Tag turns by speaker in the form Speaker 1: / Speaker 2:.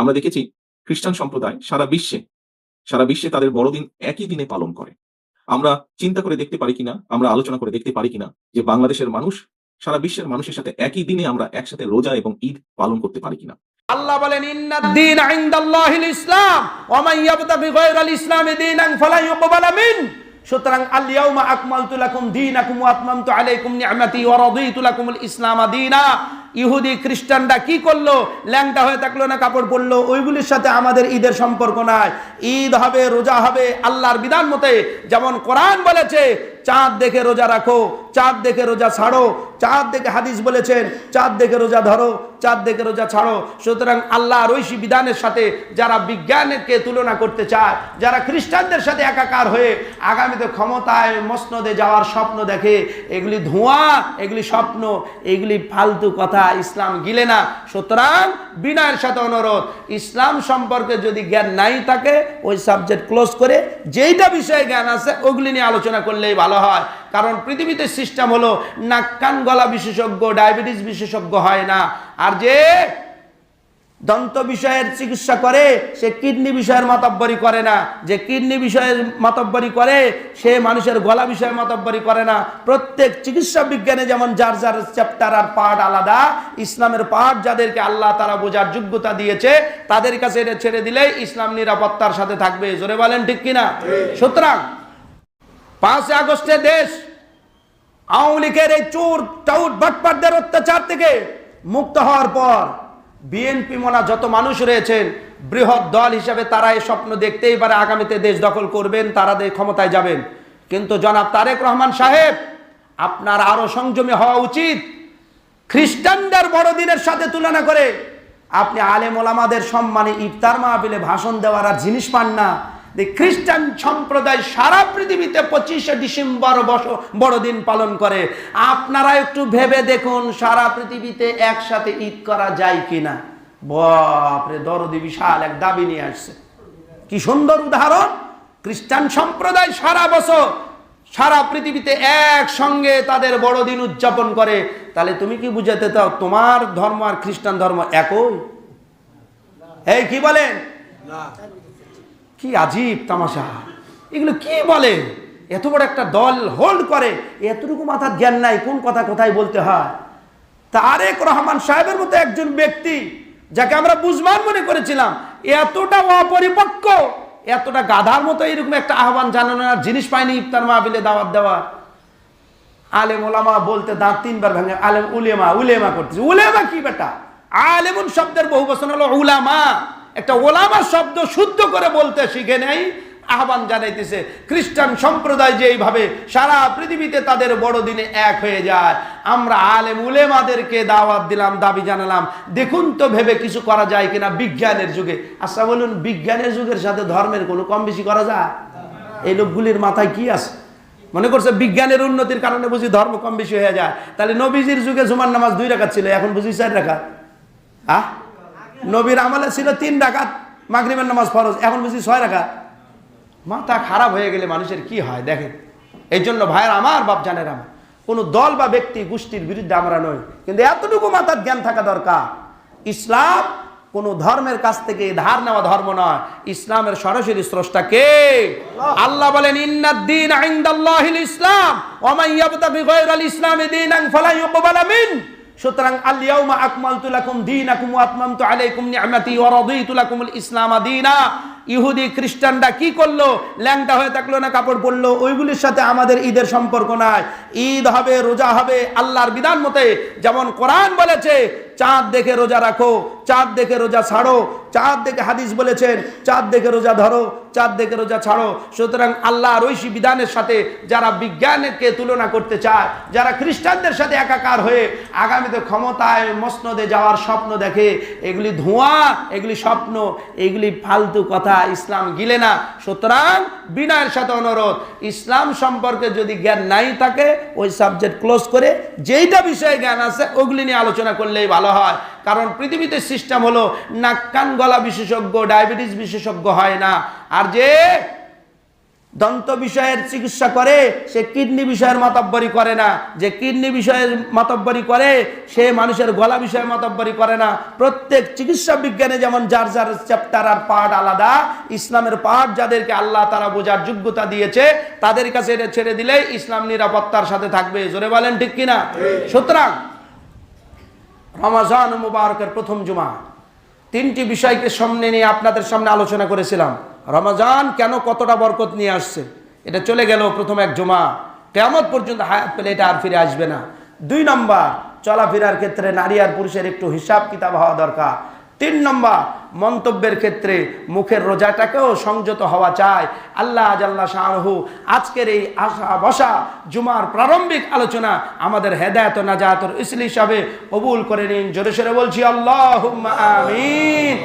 Speaker 1: আমরা দেখেছি খ্রিস্টান সম্প্রদায় সারা বিশ্বে সারা বিশ্বে তাদের বড়দিন একই দিনে পালন করে। আমরা চিন্তা করে দেখতে পারি কিনা, আমরা আলোচনা করে দেখতে পারি কিনা যে বাংলাদেশের মানুষ সারা বিশ্বের মানুষের সাথে একই দিনে আমরা একসাথে রোজা এবং ঈদ পালন করতে পারি কিনা।
Speaker 2: আল্লাহ বলেন ইন্নাদ্দিন ইনদাল্লাহিল ইসলাম ওয়া মান ইয়াবতাগি গায়রাল ইসলামি দীনান ফালা ইউকবালা মিন। সুতরাং আল ইয়াউমা আকমালতু লাকুম দীনাকুম ওয়া আতমামতু আলাইকুম নি'মাতি ওয়া রাদিতু লাকুমুল ইসলাম দীনা। ইহুদি খ্রিস্টানরা কি করল? ল্যাংটা হয়ে থাকল না, কাপড় পরলো। ওইগুলির সাথে আমাদের ঈদের সম্পর্ক নাই। ঈদ হবে, রোজা হবে, আল্লাহর বিধান মতে। যেমন কোরআন বলেছে, চাঁদ দেখে রোজা রাখো চাঁদ দেখে রোজা ছাড়ো, চাঁদ দেখে হাদিস বলেছেন, চাঁদ দেখে রোজা ধরো, চাঁদ দেখে রোজা ছাড়ো। সুতরাং আল্লাহ ঐশী বিধানের সাথে যারা বিজ্ঞানকে তুলনা করতে চায়, যারা খ্রিস্টানদের সাথে একাকার হয়ে আগামীতে ক্ষমতায় মসনদে যাওয়ার স্বপ্ন দেখে, এগুলি ধোঁয়া, এগুলি স্বপ্ন, এগুলি ফালতু কথা, ইসলাম গিলে না। সুতরাং বিনয়ের সাথে অনুরোধ, ইসলাম সম্পর্কে যদি জ্ঞান নাই থাকে, ওই সাবজেক্ট ক্লোজ করে, যেইটা বিষয়ে জ্ঞান আছে, ওগুলি নিয়ে আলোচনা করলেই ভালো হয়। কারণ পৃথিবীতে সিস্টেম হলো নাক কান গলা বিশেষজ্ঞ ডায়াবেটিস বিশেষজ্ঞ হয় না। আর যে দন্ত বিষয়ের চিকিৎসা করে সে কিডনি বিষয়ের মাতব্বরি করে না। যে কিডনি বিষয়ের মাতব্বরি করে সে মানুষের গলা বিষয়ের মাতব্বরি করে না। প্রত্যেক চিকিৎসা বিজ্ঞানে যেমন যার যার চ্যাপ্টার আর পার্ট আলাদা ইসলামের পার্ট যাদেরকে আল্লাহ তারা বোঝার যোগ্যতা দিয়েছে তাদের কাছে এটা ছেড়ে দিলেই ইসলাম নিরাপত্তার সাথে থাকবে। জোরে বলেন ঠিক কিনা? সুতরাং পাঁচই আগস্টে দেশ আওয়ামী লীগের এই চোর, টাউট, বাটপাটদের অত্যাচার থেকে মুক্ত হওয়ার পর বিএনপি মোনা যত মানুষ রয়েছেন, বৃহৎ দল হিসাবে তারা এই স্বপ্ন দেখতেই পারে আগামীতে দেশ দখল করবেন, তারা ক্ষমতায় যাবেন। কিন্তু জনাব তারেক রহমান সাহেব, আপনার আরও সংযমী হওয়া উচিত। খ্রিস্টানদের বড়দিনের সাথে তুলনা করে আপনি আলেম ওলামাদের সম্মানে ইফতার মাহফিলে ভাষণ দেওয়ার আর জিনিস পান না। খ্রিস্টান সম্প্রদায় সারা পৃথিবীতে পঁচিশে ডিসেম্বর বড়দিন পালন করে। আপনারা একটু ভেবে দেখুন, সারা পৃথিবীতে একসাথে ঈদ করা যায় কিনা। বাপরে, দরদি বিশাল এক দাবি নিয়ে আসছে। কি সুন্দর উদাহরণ। খ্রিস্টান সম্প্রদায় সারা বছর, সারা পৃথিবীতে একসঙ্গে তাদের বড়দিন উদযাপন করে। তাহলে তুমি কি বুঝাতে চাও, তোমার ধর্ম আর খ্রিস্টান ধর্ম একই? এই কি বলেন? কি আজীব তামাশা। এগুলো কি বলে? এত বড় একটা দল হোল্ড করে, এতটুকু মাথার জ্ঞান নাই, কোন কথা কোথায় বলতে হয়? তারেক রহমান সাহেবের মতো একজন ব্যক্তি, যাকে আমরা বুঝমান মনে করেছিলাম, এতটা অপরিপক্ক, এতটা গাধার মতো এরকম একটা আহ্বান জানানোর জিনিস পায়নি ইফতার মাহবিলে দাওয়াত দেওয়ার। আলেম ওলামা বলতে দাঁত তিনবার ভাঙে, আলেম উলেমা উলেমা করতেছে। উলেমা কি বেটা? আলেমুন শব্দের বহু বচন হলো উলামা। একটা ওলামা শব্দ শুদ্ধ করে বলতে শিখে নেই, আহ্বান জানাইতেছে, খ্রিস্টান সম্প্রদায় যে এইভাবে সারা পৃথিবীতে তাদের বড়দিনে এক হয়ে যায়। আমরা আলেম উলেমাদেরকে দাওয়াত দিলাম, দাবি জানালাম, দেখুন তো ভেবে কিছু করা যায় কিনা বিজ্ঞানের যুগে। আচ্ছা বলুন, বিজ্ঞানের যুগের সাথে ধর্মের কোনো কম বেশি করা যায়? এই লোকগুলির মাথায় কি আছে? মনে করছে বিজ্ঞানের উন্নতির কারণে বুঝি ধর্ম কম বেশি হয়ে যায়। তাহলে নবীজির যুগে জুমার নামাজ দুই রাখাত ছিল, এখন বুঝি চার রাখাত আহ? নবীর আমলে ছিল তিন ডাকাত মাগরিবের নামাজ ফরজ, এখন বুঝি ছয় রাখাত মাথা খারাপ হয়ে গেলে মানুষের কি হয় দেখেন। এই জন্য ভাইয়ের আমার, বাপ জানের আমার। কোনো দল বা ব্যক্তি গোষ্ঠীর বিরুদ্ধে আমরা নই, কিন্তু এতটুকু মাথার জ্ঞান থাকা দরকার। ইসলাম কোন ধর্মের কাছ থেকে ধার নেওয়া ধর্ম নয়। ইসলামের সরাসরি স্রষ্টা কে? আল্লাহ বলেন ইন্নাদ্দিন ইসলাম, ওয়া ইয়াবতাগি গায়রাল সুতরাং আল ইয়াউমা আকমালতু লাকুম দীনাকুম ওয়া আতমামতু আলাইকুম নি'মাতি ওয়া রাদীতু লাকুমুল ইসলামা দীনা। ইহুদি খ্রিস্টানরা কি করল? ল্যাংটা হয়ে থাকল না, কাপড় পরলো। ওইগুলির সাথে আমাদের ঈদের সম্পর্ক নাই। ঈদ হবে, রোজা হবে, আল্লাহর বিধান মতে। যেমন কোরআন বলেছে, চাঁদ দেখে রোজা রাখো, চাঁদ দেখে রোজা ছাড়ো, চাঁদ দেখে হাদিস বলেছেন, চাঁদ দেখে রোজা ধরো, চাঁদ দেখে রোজা ছাড়ো। সুতরাং আল্লাহর ঐশী বিধানের সাথে যারা বিজ্ঞানকে তুলনা করতে চায়, যারা খ্রিস্টানদের সাথে একাকার হয়ে আগামীতে ক্ষমতায় মসনদে যাওয়ার স্বপ্ন দেখে, এগুলি ধোঁয়া, এগুলি স্বপ্ন, এগুলি ফালতু কথা। ইসলাম গিলে না। সুতরাং বিনয়ের সাথে অনুরোধ, ইসলাম সম্পর্কে যদি জ্ঞান নাই থাকে, ওই সাবজেক্ট ক্লোজ করে যেইটা বিষয়ে জ্ঞান আছে, ওগুলি নিয়ে আলোচনা করলেই ভালো হয়। কারণ পৃথিবীতে সিস্টেম হলো নাক কান গলা বিশেষজ্ঞ ডায়াবেটিস বিশেষজ্ঞ হয় না। আর যে দন্ত বিষয়ের চিকিৎসা করে, সে কিডনি বিষয়ের মাতব্বরি করে না। যে কিডনি বিষয়ের মাতব্বরি করে, সে মানুষের গলা বিষয়ে মাতব্বরি করে না। প্রত্যেক চিকিৎসা বিজ্ঞানে যেমন যার যার চ্যাপ্টার আর পার্ট আলাদা, ইসলামের পার্ট যাদেরকে আল্লাহ তারা বোঝার যোগ্যতা দিয়েছে, তাদের কাছে এটা ছেড়ে দিলে ইসলাম নিরাপত্তার সাথে থাকবে। জোরে বলেন ঠিক কিনা? সুতরাং রমাজান মুবারকের প্রথম জুমা, তিনটি বিষয়কে সামনে নিয়ে আপনাদের সামনে আলোচনা করেছিলাম। রমাজান কেন কতটা বরকত নিয়ে আসছে? এটা চলে গেল প্রথম এক জুমা। কেমন পর্যন্ত হায়াত পেলে এটা আর ফিরে আসবে না। দুই নম্বর, চলাফেরার ক্ষেত্রে নারী আর পুরুষের একটু হিসাব কিতাব হওয়া দরকার। তিন নম্বর, মন্তব্যের ক্ষেত্রে মুখের রোজাটাকেও সংযত হওয়া চাই। আল্লাহ আজাল্লা শাহরু আজকের এই আশা বসা জুমার প্রারম্ভিক আলোচনা আমাদের হেদায়ত নাজাতর ইসলি হিসাবে কবুল করে নিন। জোরে সোরে বলছি আল্লাহ আমিন।